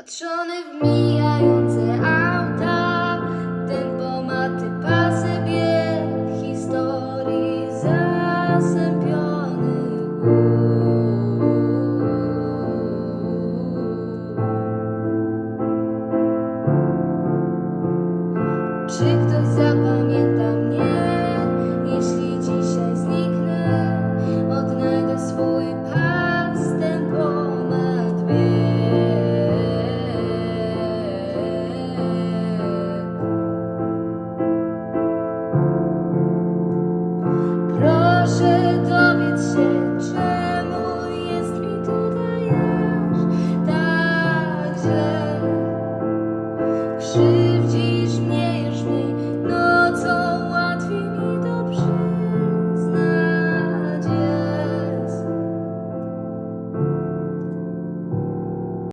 Patrzony w mijające auta, tempomaty pasy bieg, historii zasępiony. Czy przy